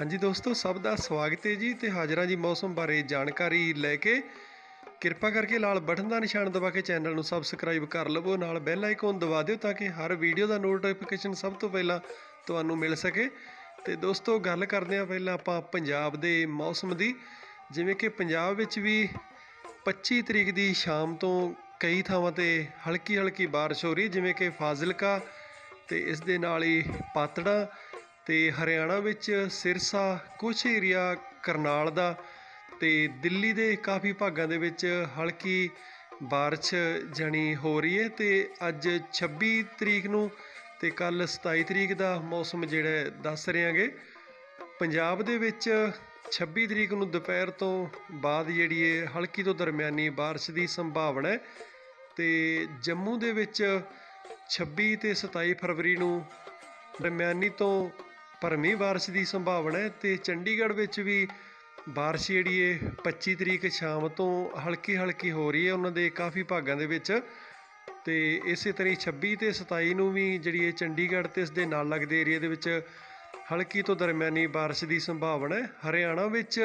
ਹਾਂਜੀ ਦੋਸਤੋ, ਸਭ ਦਾ ਸਵਾਗਤ ਹੈ ਜੀ ਤੇ ਹਾਜ਼ਰਾਂ ਜੀ ਮੌਸਮ ਬਾਰੇ ਜਾਣਕਾਰੀ ਲੈ ਕੇ। ਕਿਰਪਾ ਕਰਕੇ ਲਾਲ ਬਟਨ ਦਾ ਨਿਸ਼ਾਨ ਦਬਾ ਕੇ ਚੈਨਲ ਨੂੰ ਸਬਸਕ੍ਰਾਈਬ ਕਰ ਲਵੋ, ਨਾਲ ਬੈਲ ਆਈਕਨ ਦਬਾ ਦਿਓ ਤਾਂ ਕਿ ਹਰ ਵੀਡੀਓ ਦਾ ਨੋਟੀਫਿਕੇਸ਼ਨ ਸਭ ਤੋਂ ਪਹਿਲਾਂ ਤੁਹਾਨੂੰ ਮਿਲ ਸਕੇ। ਤੇ ਦੋਸਤੋ, ਗੱਲ ਕਰਦੇ ਹਾਂ ਪਹਿਲਾਂ ਆਪਾਂ ਪੰਜਾਬ ਦੇ ਮੌਸਮ ਦੀ। ਜਿਵੇਂ ਕਿ ਪੰਜਾਬ ਵਿੱਚ ਵੀ 25 ਤਰੀਕ ਦੀ ਸ਼ਾਮ ਤੋਂ ਕਈ ਥਾਵਾਂ ਤੇ ਹਲਕੀ ਹਲਕੀ ਬਾਰਿਸ਼ ਹੋ ਰਹੀ ਜਿਵੇਂ ਕਿ ਫਾਜ਼ਿਲਕਾ ਤੇ ਇਸ ਦੇ ਨਾਲ ਹੀ ਪਾਤੜਾ ਤੇ ਹਰਿਆਣਾ ਵਿੱਚ ਸਿਰਸਾ ਕੁਛ ਏਰੀਆ ਕਰਨਾਲ ਦਾ ਅਤੇ ਦਿੱਲੀ ਦੇ ਕਾਫੀ ਭਾਗਾਂ ਦੇ ਵਿੱਚ ਹਲਕੀ ਬਾਰਿਸ਼ ਜਾਣੀ ਹੋ ਰਹੀ ਹੈ ਅਤੇ ਅੱਜ 26 ਤਰੀਕ ਨੂੰ ਅਤੇ ਕੱਲ੍ਹ ਸਤਾਈ ਤਰੀਕ ਦਾ ਮੌਸਮ ਜਿਹੜਾ ਹੈ, ਦੱਸ ਰਹੇਗੇ। ਪੰਜਾਬ ਦੇ ਵਿੱਚ 26 ਤਰੀਕ ਨੂੰ ਦੁਪਹਿਰ ਤੋਂ ਬਾਅਦ ਜਿਹੜੀ ਹੈ, ਹਲਕੀ ਤੋਂ ਦਰਮਿਆਨੀ ਬਾਰਿਸ਼ ਦੀ ਸੰਭਾਵਨਾ ਹੈ ਤੇ ਜੰਮੂ ਦੇ ਵਿੱਚ 26 ਤੇ 27 ਫਰਵਰੀ ਨੂੰ ਦਰਮਿਆਨੀ ਤੋਂ ਭਰਵੀਂ ਬਾਰਿਸ਼ ਦੀ ਸੰਭਾਵਨਾ ਹੈ ਤੇ ਚੰਡੀਗੜ੍ਹ ਵਿੱਚ ਵੀ ਬਾਰਿਸ਼ ਜਿਹੜੀ ਹੈ 25 ਤਰੀਕ ਸ਼ਾਮ ਤੋਂ ਹਲਕੀ ਹਲਕੀ ਹੋ ਰਹੀ ਹੈ ਉਹਨਾਂ ਦੇ ਕਾਫੀ ਭਾਗਾਂ ਦੇ ਵਿੱਚ। ਤੇ ਇਸੇ ਤਰ੍ਹਾਂ ਹੀ 26 ਤੇ 27 ਨੂੰ ਵੀ ਜਿਹੜੀ ਹੈ ਚੰਡੀਗੜ੍ਹ ਤੇ ਇਸ ਦੇ ਨਾਲ ਲੱਗਦੇ ਏਰੀਆ ਦੇ ਵਿੱਚ ਹਲਕੀ ਤੋਂ ਦਰਮਿਆਨੀ ਬਾਰਿਸ਼ ਦੀ ਸੰਭਾਵਨਾ ਹੈ। ਹਰਿਆਣਾ ਵਿੱਚ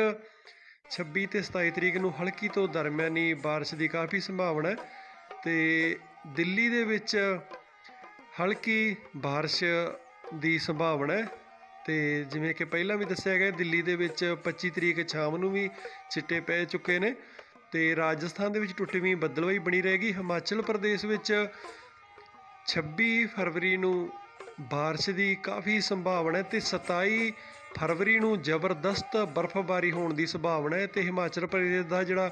26 ਤੇ 27 ਤਰੀਕ ਨੂੰ ਹਲਕੀ ਤੋਂ ਦਰਮਿਆਨੀ ਬਾਰਿਸ਼ ਦੀ ਕਾਫੀ ਸੰਭਾਵਨਾ ਹੈ ਤੇ ਦਿੱਲੀ ਦੇ ਵਿੱਚ ਹਲਕੀ ਬਾਰਿਸ਼ ਦੀ ਸੰਭਾਵਨਾ ਹੈ। ਤੇ ਜਿਵੇਂ ਕਿ ਪਹਿਲਾਂ ਵੀ ਦੱਸਿਆ ਗਿਆ ਦਿੱਲੀ ਦੇ ਵਿੱਚ 25 ਤਰੀਕ ਸ਼ਾਮ ਨੂੰ ਵੀ ਛਿੱਟੇ ਪੈ ਚੁੱਕੇ ਨੇ ਤੇ ਰਾਜਸਥਾਨ ਦੇ ਵਿੱਚ ਟੁੱਟਵੀਂ ਬੱਦਲਵਾਈ ਬਣੀ ਰਹੇਗੀ ਹਿਮਾਚਲ ਪ੍ਰਦੇਸ਼ ਵਿੱਚ 26 ਫਰਵਰੀ ਨੂੰ بارش ਦੀ ਕਾਫੀ ਸੰਭਾਵਨਾ ਹੈ ਤੇ 27 ਫਰਵਰੀ ਨੂੰ ਜ਼ਬਰਦਸਤ ਬਰਫ਼ਬਾਰੀ ਹੋਣ ਦੀ ਸੰਭਾਵਨਾ ਹੈ ਤੇ ਹਿਮਾਚਲ ਪ੍ਰਦੇਸ਼ ਦਾ ਜਿਹੜਾ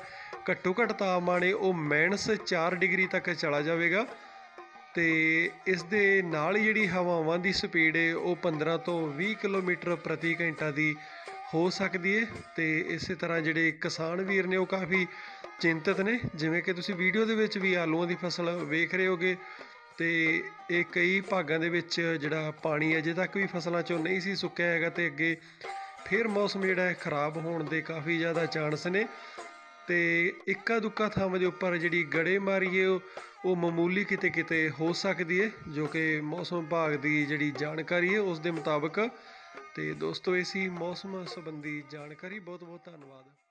ਘੱਟੋ ਘੱਟ ਤਾਪਮਾਨ ਹੈ ਉਹ ਮਾਈਨਸ 4 ਡਿਗਰੀ ਤੱਕ ਚਲਾ ਜਾਵੇਗਾ ਤੇ ਇਸ ਦੇ ਨਾਲ ਹੀ ਜਿਹੜੀ ਹਵਾਵਾਂ ਦੀ ਸਪੀਡ ਹੈ ਉਹ 15 ਤੋਂ 20 ਕਿਲੋਮੀਟਰ ਪ੍ਰਤੀ ਘੰਟਾ ਦੀ ਹੋ ਸਕਦੀ ਹੈ ਤੇ ਇਸੇ ਤਰ੍ਹਾਂ ਜਿਹੜੇ ਕਿਸਾਨ ਵੀਰ ਨੇ ਉਹ ਕਾਫੀ ਚਿੰਤਤ ਨੇ। ਜਿਵੇਂ ਕਿ ਤੁਸੀਂ ਵੀਡੀਓ ਦੇ ਵਿੱਚ ਵੀ ਆਲੂਆਂ ਦੀ ਫਸਲ ਵੇਖ ਰਹੇ ਹੋਗੇ ਤੇ ਇਹ ਕਈ ਭਾਗਾਂ ਦੇ ਵਿੱਚ ਜਿਹੜਾ ਪਾਣੀ ਅਜੇ ਤੱਕ ਵੀ ਫਸਲਾਂ 'ਚੋਂ ਨਹੀਂ ਸੀ ਸੁੱਕਿਆ ਹੈਗਾ ਤੇ ਅੱਗੇ ਫਿਰ ਮੌਸਮ ਜਿਹੜਾ ਹੈ ਖਰਾਬ ਹੋਣ ਦੇ ਕਾਫੀ ਜ਼ਿਆਦਾ ਚਾਂਸ ਨੇ। ਅਤੇ ਇੱਕਾ ਦੁੱਕਾ ਥਾਵਾਂ ਦੇ ਉੱਪਰ ਜਿਹੜੀ ਗੜੇਮਾਰੀ ਹੈ ਉਹ ਉਹ ਮਾਮੂਲੀ ਕਿਤੇ ਕਿਤੇ ਹੋ ਸਕਦੀ ਹੈ ਜੋ ਕਿ ਮੌਸਮ ਵਿਭਾਗ ਦੀ ਜਿਹੜੀ ਜਾਣਕਾਰੀ ਹੈ ਉਸ ਦੇ ਮੁਤਾਬਕ। ਤੇ ਦੋਸਤੋ, ਇਹ ਸੀ ਮੌਸਮ ਸੰਬੰਧੀ ਜਾਣਕਾਰੀ। ਬਹੁਤ ਬਹੁਤ ਧੰਨਵਾਦ।